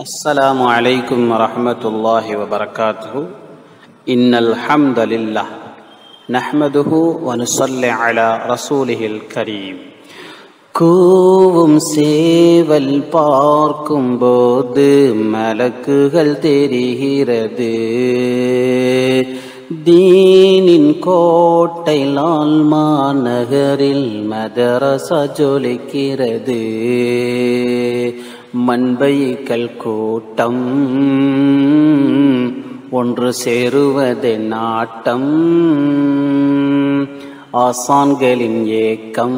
السلام عليكم ورحمة الله وبركاته إن الحمد لله نحمده ونصلي على رسوله الكريم கூவும் சேவல் பார்க்கும்போது மலக்குகள் தெரிகிறது தீனின் கோட்டை லால் மாநகரில் மதரச ஜொலிக்கிறது மண்பைகள் கூட்டம் ஒன்று சேருவது நாட்டம் ஆசான்களின் ஏக்கம்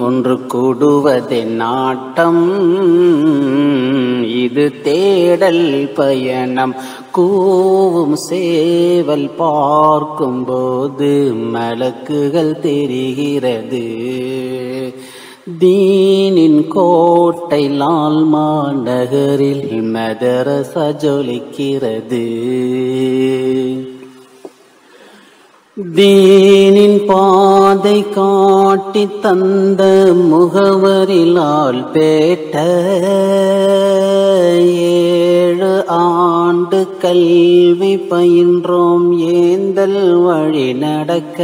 ஒன்று கூடுவதே நாட்டம். இது தேடல் பயணம் கூவும் சேவல் பார்க்கும்போது மலக்குகள் தெரிகிறது. தீனின் கோட்டை லால் மாநகரில் மதரச ஜொலிக்கிறது தீனின் பாதை காட்டி தந்த முகவரிலால் பேட்ட ஏழு ஆண்டு கல்வி பயின்றோம் ஏந்தல் வழி நடக்க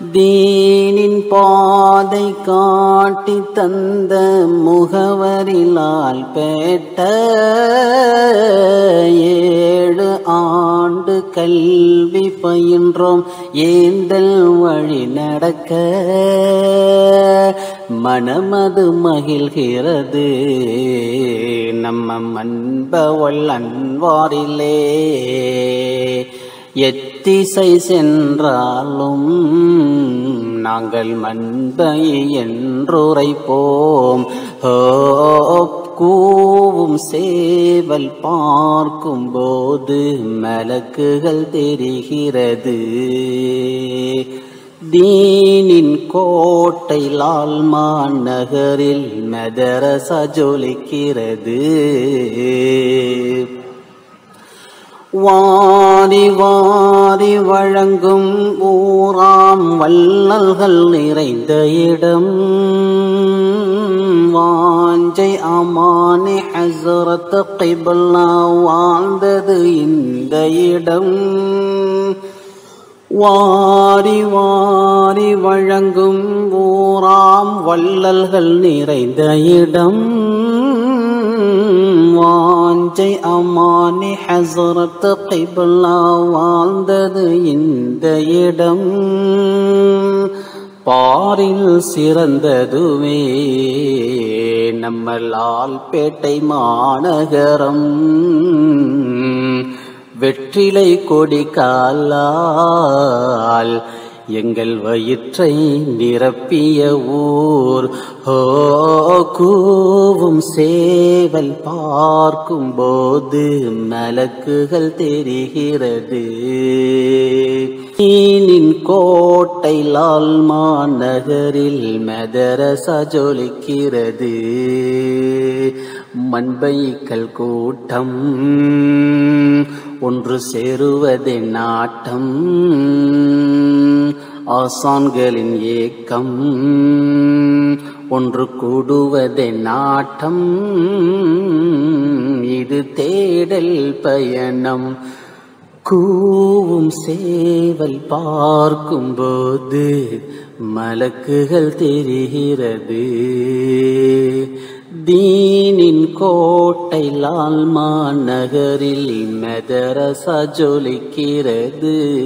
தீனின் பாதை காட்டி தந்த முகவரிலால் பேட்ட ஏழு ஆண்டு கல்வி பயின்றோம். ஏந்தல் வழி நடக்க மனமது மகிழ்கிறது. நம்ம மன்பவள் அன்வாரிலே எத்திசை சென்றாலும் நாங்கள் மண்பை என்றுரைப்போம். ஹோ கூவும் சேவல் பார்க்கும்போது மலக்குகள் தெரிகிறது. தீனின் கோட்டை லால் நகரில் மதரச ஜொலிக்கிறது. வாரி வாரி வழங்கும் ஊராம் வல்லல்கள் நிறைந்த இடம். வாஞ்சை அமானி ஹசரத் கைபல்லா வாழ்ந்தது இந்த இடம். வாரி வாரி வழங்கும் ஊராம் வள்ளல்கள் நிறைந்த இடம். வாஞ்சை அமானி ஹசரத் கிபல்லா வாழ்ந்தது இந்த இடம். பாரில் சிறந்ததுவே நம்ம லால்பேட்டை மாநகரம். வெற்றிலை கொடி காலால் எங்கள் வயிற்றை நிரப்பிய ஊர் ஓ கூவும் சேவல் பார்க்கும்போது மலக்குகள் தெரிகிறது. நீனின் கோட்டை லால்மா மாநகரில் மெதரச ஜொலிக்கிறது. மண்பைக்கள் கூட்டம் ஒன்று சேருவதே நாட்டம். ஆசான்களின் ஏக்கம். ஒன்று கூடுவதே நாட்டம். இது தேடல் பயணம். கூவும் சேவல் பார்க்கும்போது மலக்குகள் தெரிகிறது. தீனின் கோட்டை லால்மா நகரில் மெதரச ஜொலிக்கிறது.